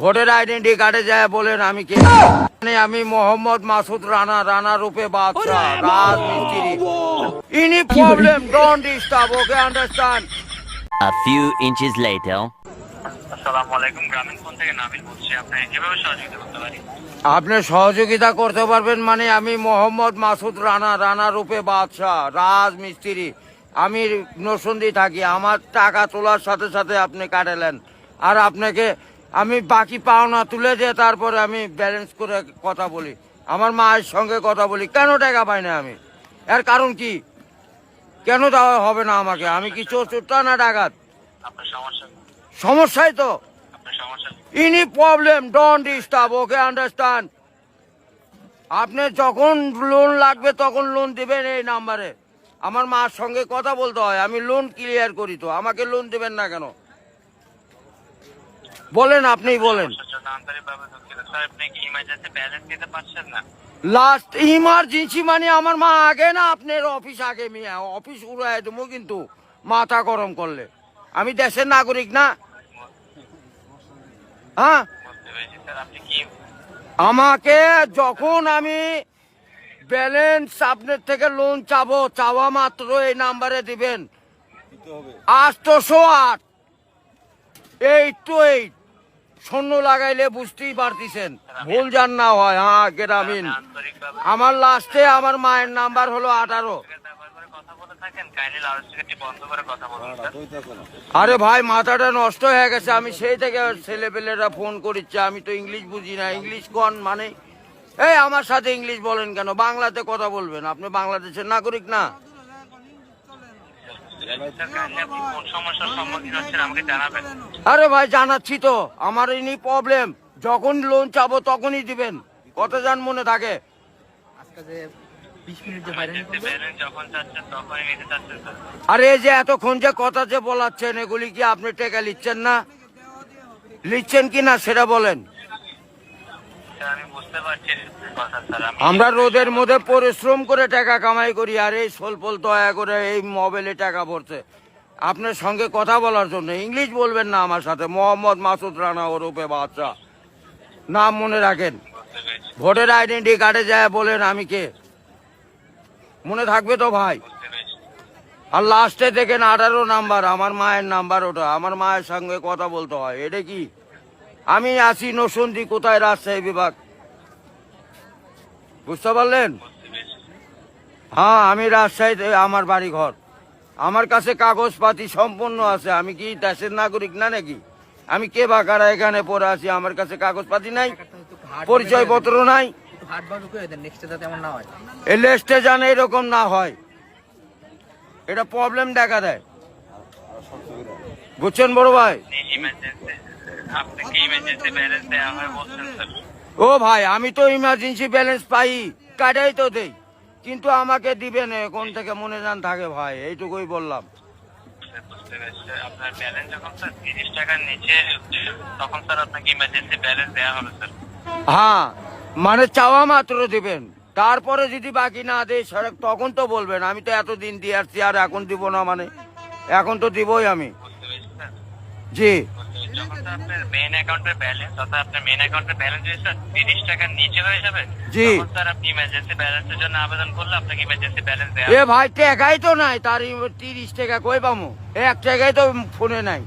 Voter identity কার্ডে যায় বলেন আমি কে? মানে আমি মোহাম্মদ মাসুদ রানা রানা রূপে বাদশাহ রাজমিস্ত্রি। Any problem don't disturb okay understand A few inches later. আসসালামু আলাইকুম গ্রামীণ ফোন থেকে নাবিল বলছি। আপনি কীভাবে সহযোগিতা করতে পারি? আপনি সহযোগিতা করতে পারবেন মানে আমি মোহাম্মদ মাসুদ রানা রানা রূপে বাদশাহ রাজমিস্ত্রি। আমি নসন্দি থাকি আমার টাকা তোলার সাথে সাথে আপনি কাটালেন। আর আপনাকে আমি বাকি পাওনা তুলে দিয়ে তারপরে আমি ব্যালেন্স করে কথা বলি। আমার মায়ের সঙ্গে কথা বলি কেন টাকা পাই না আমি? এর কারণ কি? কেন দেওয়া হবে না আমাকে? আমি কি চোর চোরটা না ডাকাত? সমস্যাই তো। Any problem don't disturb okay understand আপনি যখন লোন লাগবে তখন লোন দেবেন এই নাম্বারে আমার মার সঙ্গে কথা বলতে হয় আমি লোন ক্লিয়ার করি তো আমাকে লোন দেবেন না কেন বলেন আপনিই বলেন সমস্যার জন্য আন্তরিকভাবে দুঃখিত স্যার আপনি কি ইমার্জেন্সি ব্যালেন্স দিতে আপনি বলেন। লাস্ট ইমার্জেন্সি মানে আমার মা আগে না আপনার অফিস আগে মিয়া। অফিস উড়াই দেবো কিন্তু মাথা গরম করলে। আমি দেশের নাগরিক না। হ্যাঁ? আমাকে যখন আমি ব্যালেন্স আপনার থেকে লোন চাবো চাওয়া মাত্র এই নাম্বারে দিবেন। আটশো আট। এইট টু এইট শূন্য লাগাইলে বুঝতেই পারতেছেন। ভুল জান না হয় হ্যাঁ গ্রামীণ। আমার লাস্টে আমার মায়ের নাম্বার হলো আঠারো। আরে ভাই, মাথাটা নষ্ট হয়ে গেছে। আমি সেই থেকে ছেলেপেলেরা ফোন করিচ্ছে। আমি তো ইংলিশ বুঝি না। ইংলিশ কোন মানে? এই আমার সাথে ইংলিশ বলেন কেন? বাংলাতে কথা বলবেন। আপনি বাংলাদেশের নাগরিক না স্যার কাইন্ডলি আপনি কোন সমস্যার সম্মুখীন হচ্ছেন আমাকে জানাবেন আরে ভাই, জানাচ্ছি তো। আমার ইনি প্রবলেম যখন লোন চাবো তখনই দিবেন। কত যান মনে থাকে। আরে যে এতক্ষণ যে কথা যে বলাচ্ছেন, এগুলি কি আপনি টেকা লিখছেন না? লিখছেন কি না সেটা বলেন স্যার আমি বুঝতে পারছি কথা স্যার আমি আমরা রোদের মধ্যে পরিশ্রম করে টাকা কামাই করি আর এই সোলপোল দয়া করে এই মোবাইলে টাকা ভরছে। আপনার সঙ্গে কথা বলার জন্য ইংলিশ বলবেন না আমার সাথে মোহাম্মদ মাসুদ রানা ওরূপে বাচ্চা নাম মনে রাখেন। ভোটের আইডেন্টি কার্ডে যায় বলেন আমি কে। মনে থাকবে তো ভাই? আর লাস্টে দেখেন আঠারো নাম্বার আমার মায়ের নাম্বার ওটা আমার মায়ের সঙ্গে কথা বলতে হয় এটা কি? আমি আছি নসন্দি কোথায় রাজশাহী বিভাগ? বুঝতে পারলেন? হ্যাঁ আমি রাজশাহীতে আমার বাড়ি ঘর আমার কাছে কাগজপাতি সম্পূর্ণ আছে। আমি কি দেশের নাগরিক না নাকি? আমি কে বা কারা এখানে পড়ে আছি? আমার কাছে কাগজপাতি নাই পরিচয় পত্র নাই এরকম না হয়। এটা প্রবলেম দেখা দেয়। বুঝছেন বড় ভাই? হয় ও ভাই আমি তো ইমার্জেন্সি ব্যালেন্স পাই কাটাই তো দেই। কিন্তু আমাকে দিবেন কোন থেকে মনে যান থাকে ভাই এইটুকুই বললাম। স্যার, বুঝতে পেরেছি। স্যার। আপনার ব্যালেন্স যখন স্যার তিরিশ টাকার নিচে তখন স্যার আপনাকে ইমার্জেন্সি ব্যালেন্স দেওয়া হবে স্যার। হ্যাঁ মানে চাওয়া মাত্র দিবেন। তারপরে যদি বাকি না দেয় সেটা তখন তো বলবেন আমি তো এতদিন দিয়ে আসছি আর এখন দিব না মানে। এখন তো দিবই আমি। স্যার। জি। যখন তো আপনার মেইন অ্যাকাউন্টের ব্যালেন্স অর্থাৎ আপনার মেইন অ্যাকাউন্টের ব্যালেন্স যদি স্যার তিরিশ টাকার নিচে হয়ে যাবে জি। তখন স্যার আপনি ইমার্জেন্সি ব্যালেন্সের জন্য আবেদন করলে আপনাকে ইমার্জেন্সি ব্যালেন্স দেওয়া এ ভাই টাকাই তো নাই তার তিরিশ টাকা কই পামো? এক টাকাই তো ফোনে নাই।